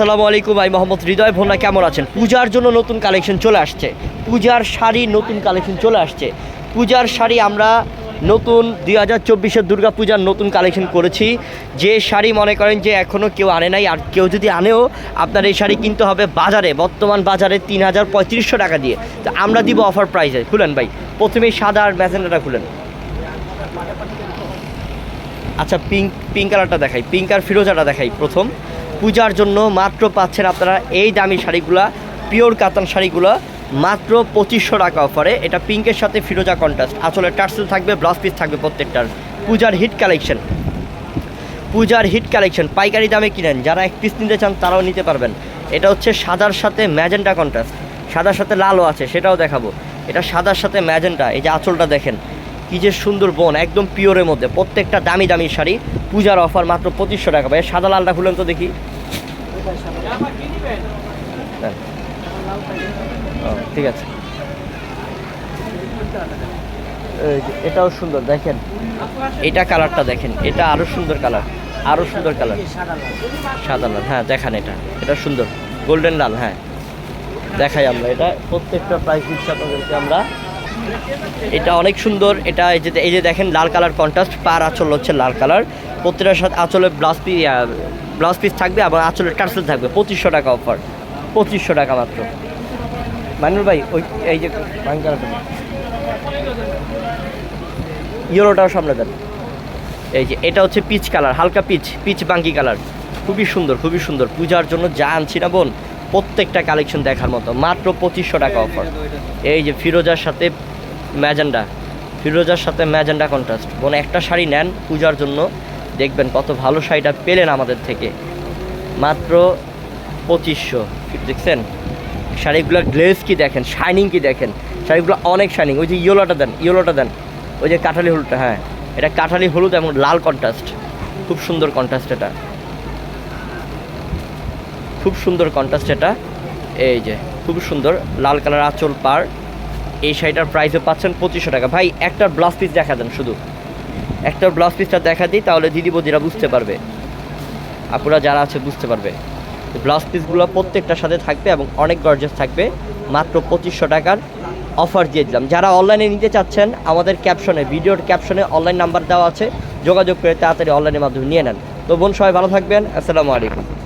আসসালামু আলাইকুম, আমি মোহাম্মদ হৃদয় ভোনা কেমন আছেন? পূজার জন্য নতুন কালেকশন চলে আসছে। পূজার শাড়ি নতুন কালেকশন চলে আসছে। পূজার শাড়ি আমরা নতুন দুই হাজার চব্বিশের দুর্গা পূজার নতুন কালেকশন করেছি। যে শাড়ি মনে করেন যে এখনও কেউ আনে নাই, আর কেউ যদি আনেও, আপনার এই শাড়ি কিনতে হবে বাজারে, বর্তমান বাজারে তিন হাজার পঁয়ত্রিশশো টাকা দিয়ে। তো আমরা দিব অফার প্রাইসে। খুলেন ভাই প্রথমেই সাদা আর ম্যাজেন্ডাটা খুলেন। আচ্ছা পিঙ্ক পিঙ্ক কালারটা দেখাই, পিঙ্ক আর ফিরোজাটা দেখাই প্রথম। পূজার জন্য মাত্র পাচ্ছেন আপনারা এই দামি শাড়িগুলা, পিওর কাতান শাড়িগুলো, মাত্র পঁচিশশো টাকা অফারে। এটা পিঙ্কের সাথে ফিরোজা কন্ট্রাস্ট আসলে টার্সেল থাকবে, ব্লাউজ পিস থাকবে প্রত্যেকটার। পূজার হিট কালেকশন পূজার হিট কালেকশন পাইকারি দামে কিনেন। যারা এক পিস নিতে চান, তারাও নিতে পারবেন। এটা হচ্ছে সাদার সাথে ম্যাজেন্টা কন্ট্রাস্ট সাদার সাথে লালও আছে, সেটাও দেখাবো। এটা সাদার সাথে ম্যাজেন্টা। এই যে আঁচলটা দেখেন, কি যে সুন্দর বোন, একদম পিওরের মধ্যে। প্রত্যেকটা দামি দামি শাড়ি, পূজার অফার মাত্র পঁচিশশো টাকা। ভাই সাদা, লালটা খুলেন তো দেখি। ঠিক আছে। এটাও সুন্দর, দেখেন। এটা কালারটা দেখেন, এটা আরও সুন্দর কালার, আরও সুন্দর কালার। সাদা লাল হ্যাঁ দেখান এটা এটা সুন্দর, গোল্ডেন লাল হ্যাঁ। দেখাই আমরা, এটা প্রত্যেকটা প্রাইস দিচ্ছি আপনাদেরকে আমরা, এটা অনেক সুন্দর, এটা এই যে এই যে দেখেন, লাল কালার কন্ট্রাস্ট পার আঁচল হচ্ছে লাল কালার, প্রত্যেকটার সাথে আঁচলে ব্লাউজ পিস ব্লাউজ পিস থাকবে আবার আঁচলের টার্সেল থাকবে, পঁচিশশো টাকা অফার পঁচিশশো টাকা মাত্র। মানুর ভাই, ওই এই যে ইয়েলোটাও সামনে দেন। এই যে, এটা হচ্ছে পিচ কালার হালকা পিচ পিচ বাঙ্কি কালার খুবই সুন্দর খুবই সুন্দর। পূজার জন্য যা আনছি না বোন, প্রত্যেকটা কালেকশন দেখার মতো, মাত্র পঁচিশশো টাকা অফার এই যে ফিরোজার সাথে ম্যাজেন্ডা, ফিরোজার সাথে ম্যাজেন্ডা কন্ট্রাস্ট বোন, একটা শাড়ি নেন পূজার জন্য দেখবেন কত ভালো শাড়িটা পেলেন আমাদের থেকে। মাত্র পঁচিশশো, দেখছেন? শাড়িগুলোর গ্লেজ কি দেখেন শাইনিং কি দেখেন? শাড়িগুলো অনেক শাইনিং ওই যে ইয়েলোটা দেন ইয়েলোটা দেন, ওই যে কাঠালি হলুদটা হ্যাঁ। এটা কাঠালি হলুদ এবং লাল কন্ট্রাস্ট খুব সুন্দর কন্ট্রাস্ট এটা। খুব সুন্দর কন্ট্রাস্ট এটা, এই যে, খুব সুন্দর, লাল কালার আঁচল পার। এই শাড়িটার প্রাইসও পাচ্ছেন পঁচিশশো টাকা। ভাই, একটা ব্লাউজ পিস দেখা দেন শুধু। একটা ব্লাউজ পিসটা দেখা দিই, তাহলে দিদি বদিরা বুঝতে পারবে। আপুরা যারা আছে বুঝতে পারবে। ব্লাউজ পিসগুলো প্রত্যেকটার সাথে থাকবে এবং অনেক গর্জেস থাকবে। মাত্র পঁচিশশো টাকার অফার দিয়ে দিলাম। যারা অনলাইনে নিতে চাচ্ছেন, আমাদের ক্যাপশনে ভিডিওর ক্যাপশনে অনলাইন নাম্বার দেওয়া আছে। যোগাযোগ করে তাড়াতাড়ি অনলাইনের মাধ্যমে নিয়ে নেন। তো বোন, সবাই ভালো থাকবেন। আসসালামু আলাইকুম।